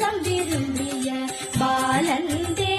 பாசம் விரும்பிய பாலந்தே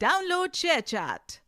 Download ShareChat.